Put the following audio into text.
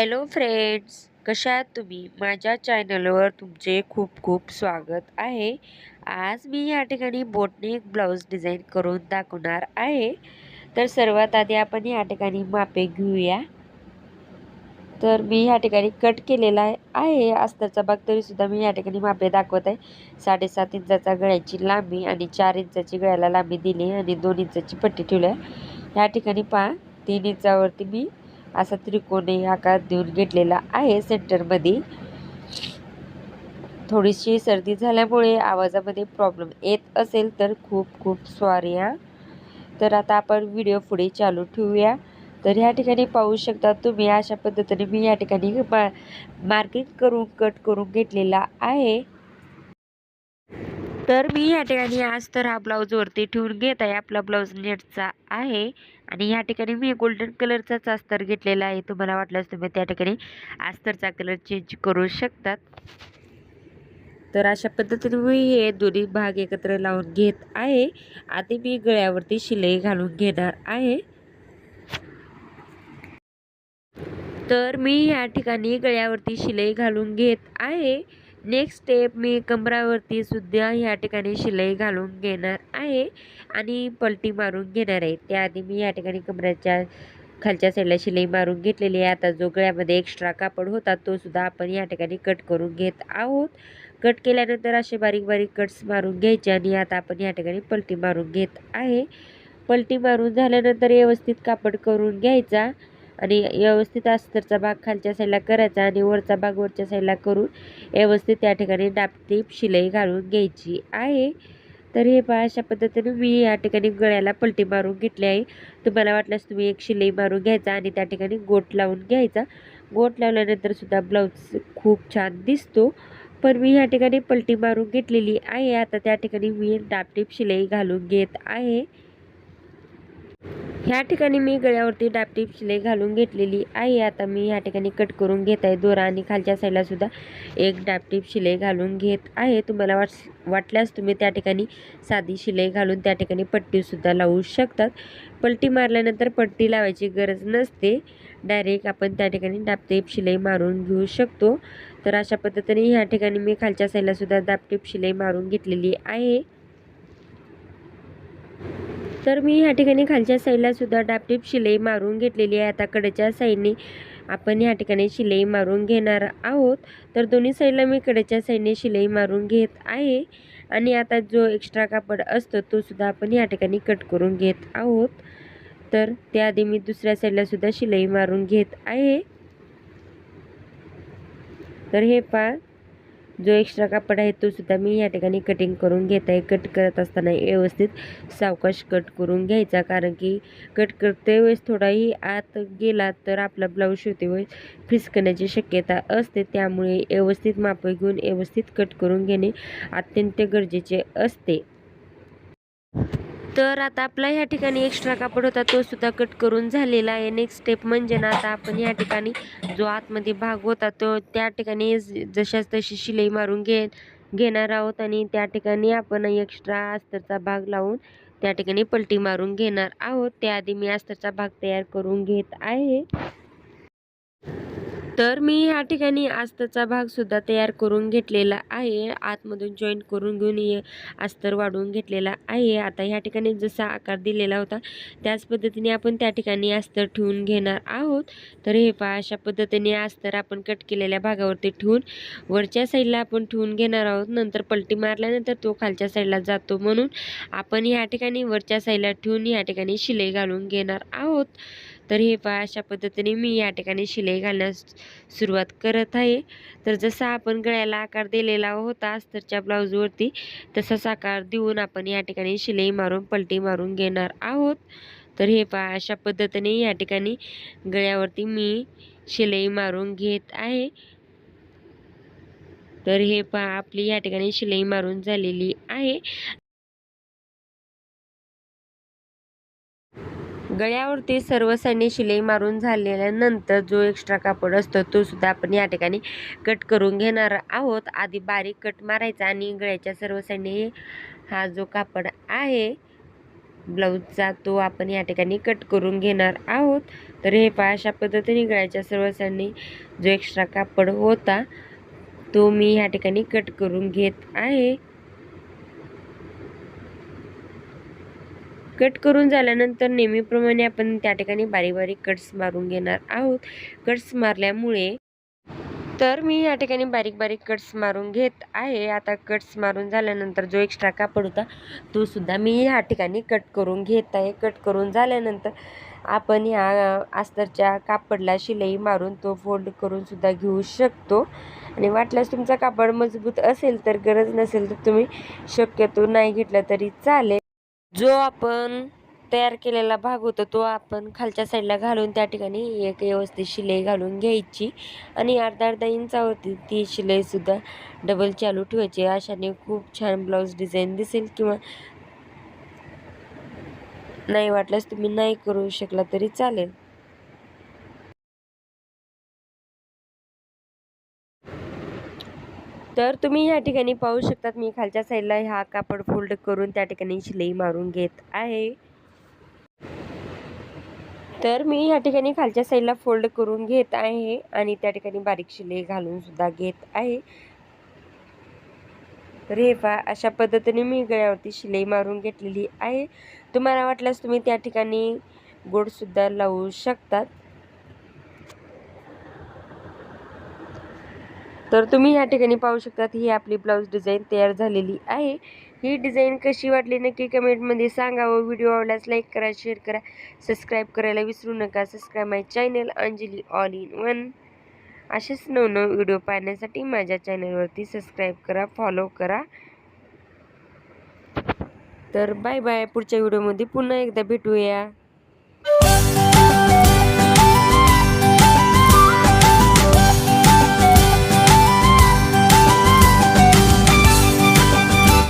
Hello friends कशा आहात तुम्ही? माझ्या चॅनलवर तुमचे खूप खूप स्वागत आहे. आज मी या ठिकाणी बोटने एक ब्लाऊज डिझाईन करून दाखवणार आहे. तर सर्वात आधी आपण या ठिकाणी मापे घेऊया. तर मी या ठिकाणी कट केलेला आहे. अस्तरचा भाग तरीसुद्धा मी या ठिकाणी मापे दाखवत आहे. साडेसात इंचाचा गळ्याची लांबी आणि चार इंचाची गळ्याला लांबी दिली आणि दोन इंचाची पट्टी ठेवली आहे. या ठिकाणी पहा तीन इंचावरती मी असा त्रिकोणी आकार देऊन घेतलेला आहे सेंटरमध्ये. थोडीशी सर्दी झाल्यामुळे आवाजामध्ये प्रॉब्लेम येत असेल तर खूप खूप सॉरी हा. तर आता आपण व्हिडिओ पुढे चालू ठेवूया. तर ह्या ठिकाणी पाहू शकता तुम्ही अशा पद्धतीने मी या ठिकाणी मा मार्किंग करून कट करून घेतलेला आहे. तर मी या ठिकाणी आज तर हा ब्लाऊज वरती ठेवून घेत आहे. आपला ब्लाऊज नेटचा आहे. आणि या ठिकाणी मी गोल्डन कलरचाच अस्तर घेतलेला आहे. तुम्हाला वाटल्यास तुम्ही त्या ठिकाणी अस्तरचा कलर चेंज करू शकतात. तर अशा पद्धतीने मी हे दोन्ही भाग एकत्र लावून घेत आहे. आधी मी गळ्यावरती शिलाई घालून घेणार आहे. तर मी या ठिकाणी गळ्यावरती शिलाई घालून घेत आहे. नेक्स्ट स्टेप मी कमरावरती सुद्धा या ठिकाणी शिलाई घालून घेणार आहे आणि पलटी मारून घेणार आहे. त्याआधी मी या ठिकाणी कमराच्या खालच्या साईडला शिलाई मारून घेतलेली आहे. आता जो गळ्यामध्ये एक्स्ट्रा कापड होता तो सुद्धा आपण या ठिकाणी कट करून घेत आहोत. कट केल्यानंतर असे बारीक बारीक कट्स मारून घ्यायचे आणि आता आपण या ठिकाणी पलटी मारून घेत आहे. पलटी मारून झाल्यानंतर व्यवस्थित कापड करून घ्यायचा. आणि व्यवस्थित अस्तरचा भाग खालच्या साईडला करायचा आणि वरचा भाग वरच्या साईडला करून व्यवस्थित त्या ठिकाणी डापटीप शिलाई घालून घ्यायची आहे. तर हे पहा अशा पद्धतीने मी या ठिकाणी गळ्याला पलटी मारून घेतली आहे. तुम्हाला वाटल्यास तुम्ही एक शिलाई मारून घ्यायचा आणि त्या ठिकाणी गोट लावून घ्यायचा. गोट लावल्यानंतर सुद्धा ब्लाऊज खूप छान दिसतो. पण मी या ठिकाणी पलटी मारून घेतलेली आहे. आता त्या ठिकाणी मी डापटीप शिलाई घालून घेत आहे. ह्या ठिकाणी मी गळ्यावरती डापटीप शिलाई घालून घेतलेली आहे. आता मी ह्या ठिकाणी कट करून घेत आहे. दोरा आणि खालच्या साईडला सुद्धा एक डापटीप शिलाई घालून घेत आहे. तुम्हाला वाट वाटल्यास तुम्ही त्या ठिकाणी साधी शिलाई घालून त्या ठिकाणी पट्टीसुद्धा लावू शकतात. पलटी मारल्यानंतर पट्टी लावायची गरज नसते. डायरेक्ट आपण त्या ठिकाणी डापटीप शिलाई मारून घेऊ शकतो. तर अशा पद्धतीने ह्या ठिकाणी मी खालच्या साईडलासुद्धा डापटीप शिलाई मारून घेतलेली आहे. तर मी ह्या ठिकाणी खालच्या साईडला सुद्धा डापटीप शिलाई मारून घेतलेली आहे. आता कडेच्या साईडने आपण ह्या ठिकाणी शिलाई मारून घेणार आहोत. तर दोन्ही साईडला मी कडेच्या साईडने शिलाई मारून घेत आहे. आणि आता जो एक्स्ट्रा कापड असतो तो सुद्धा आपण ह्या ठिकाणी कट करून घेत आहोत. तर त्याआधी मी दुसऱ्या साईडला सुद्धा शिलाई मारून घेत आहे. तर हे पा जो एक्स्ट्रा कापड आहे तोसुद्धा मी या ठिकाणी कटिंग करून घेत आहे. कट करत असताना व्यवस्थित सावकाश कट करून घ्यायचा. कारण की कट करते वेळेस थोडाही आत गेला तर आपला ब्लाऊज शिवते वेळेस फिसकण्याची शक्यता असते. त्यामुळे व्यवस्थित माप घेऊन व्यवस्थित कट करून घेणे अत्यंत गरजेचे असते. तर आता आपला ह्या ठिकाणी एक्स्ट्रा कापड होता तो सुद्धा कट करून झालेला आहे. नेक्स्ट स्टेप म्हणजे ना आता आपण ह्या ठिकाणी जो आतमध्ये भाग होता तो त्या ठिकाणी जशाच तशी शिलाई मारून घे घेणार आहोत आणि त्या ठिकाणी आपण एक्स्ट्रा अस्तरचा भाग लावून त्या ठिकाणी पलटी मारून घेणार आहोत. त्याआधी मी अस्तरचा भाग तयार करून घेत आहे. तर मी ह्या ठिकाणी आस्तरचा भाग सुद्धा तयार करून घेतलेला आहे. आतमधून जॉईंट करून घेऊन हे अस्तर वाढवून घेतलेला आहे. आता ह्या ठिकाणी जसा आकार दिलेला होता त्याच पद्धतीने आपण त्या ठिकाणी अस्तर ठेवून घेणार आहोत. तर हे पहा अशा पद्धतीने अस्तर आपण कट केलेल्या भागावरती ठेवून वरच्या साईडला आपण ठेवून घेणार आहोत. नंतर पलटी मारल्यानंतर तो खालच्या साईडला जातो म्हणून आपण ह्या ठिकाणी वरच्या साईडला ठेवून ह्या ठिकाणी शिलाई घालून घेणार आहोत. तर हे पहा अशा पद्धतीने मी या ठिकाणी शिलाई घालण्यास सुरुवात करत आहे. तर जसा आपण गळ्याला आकार दिलेला होता अस्तरच्या ब्लाऊजवरती तसाच आकार देऊन आपण या ठिकाणी शिलाई मारून पलटी मारून घेणार आहोत. तर हे पहा अशा पद्धतीने या ठिकाणी गळ्यावरती मी शिलाई मारून घेत आहे. तर हे पहा आपली या ठिकाणी शिलाई मारून झालेली आहे. गळ्यावरती सर्व साईडने शिलाई मारून झालेल्यानंतर जो एक्स्ट्रा कापड असतो तो सुद्धा आपण या ठिकाणी कट करून घेणार आहोत. आधी बारीक कट मारायचा आणि गळ्याच्या सर्व साईडने हा जो कापड आहे ब्लाऊजचा तो आपण या ठिकाणी कट करून घेणार आहोत. तर हे पहा अशा पद्धतीने गळ्याच्या सर्व साईडनी जो एक्स्ट्रा कापड होता तो मी ह्या ठिकाणी कट करून घेत आहे. कट करून झाल्यानंतर नेहमीप्रमाणे आपण त्या ठिकाणी बारीक बारीक कट्स मारून घेणार आहोत. कट्स मारल्यामुळे तर मी या ठिकाणी बारीक बारीक कट्स मारून घेत आहे. आता कट्स मारून झाल्यानंतर जो एक्स्ट्रा कापड होता तो सुद्धा मी ह्या ठिकाणी कट करून घेत आहे. कट करून झाल्यानंतर आपण ह्या अस्तरच्या कापडला शिलाई मारून तो फोल्ड करून सुद्धा घेऊ शकतो. आणि वाटल्यास तुमचा कापड मजबूत असेल तर गरज नसेल तर तुम्ही शक्यतो नाही घेतला तरी चालेल. जो आपण तयार केलेला भाग होता तो आपण खालच्या साईडला घालून त्या ठिकाणी एक व्यवस्थित शिलाई घालून घ्यायची. आणि अर्धा अर्धा इंचावरती ती शिलाईसुद्धा डबल चालू ठेवायची. अशाने खूप छान ब्लाऊज डिझाईन दिसेल किंवा नाही वाटल्यास तुम्ही नाही करू शकला तरी चालेल. तर तुम्ही या ठिकाणी पाहू शकतात मी खालच्या साईडला हा कापड फोल्ड करून त्या ठिकाणी शिलाई मारून घेत आहे. तर मी ह्या ठिकाणी खालच्या साईडला फोल्ड करून घेत आहे आणि त्या ठिकाणी बारीक शिलाई घालून सुद्धा घेत आहे. तर हे पहा अशा पद्धतीने मी गळ्यावरती शिलाई मारून घेतलेली आहे. तुम्हाला वाटल्यास तुम्ही त्या ठिकाणी गोडसुद्धा लावू शकतात. तर तुम्ही या ठिकाणी पाहू शकतात ही आपली ब्लाऊज डिझाईन तयार झालेली आहे. ही डिझाईन कशी वाटली नक्की कमेंटमध्ये सांगावं व्हिडिओ आवडल्यास लाईक करा शेअर करा. सबस्क्राईब करायला विसरू नका. Subscribe my channel Anjali all in one असेच नवनव व्हिडिओ पाहण्यासाठी माझ्या चॅनलवरती सबस्क्राईब करा फॉलो करा. तर बाय बाय पुढच्या व्हिडिओमध्ये पुन्हा एकदा भेटूया.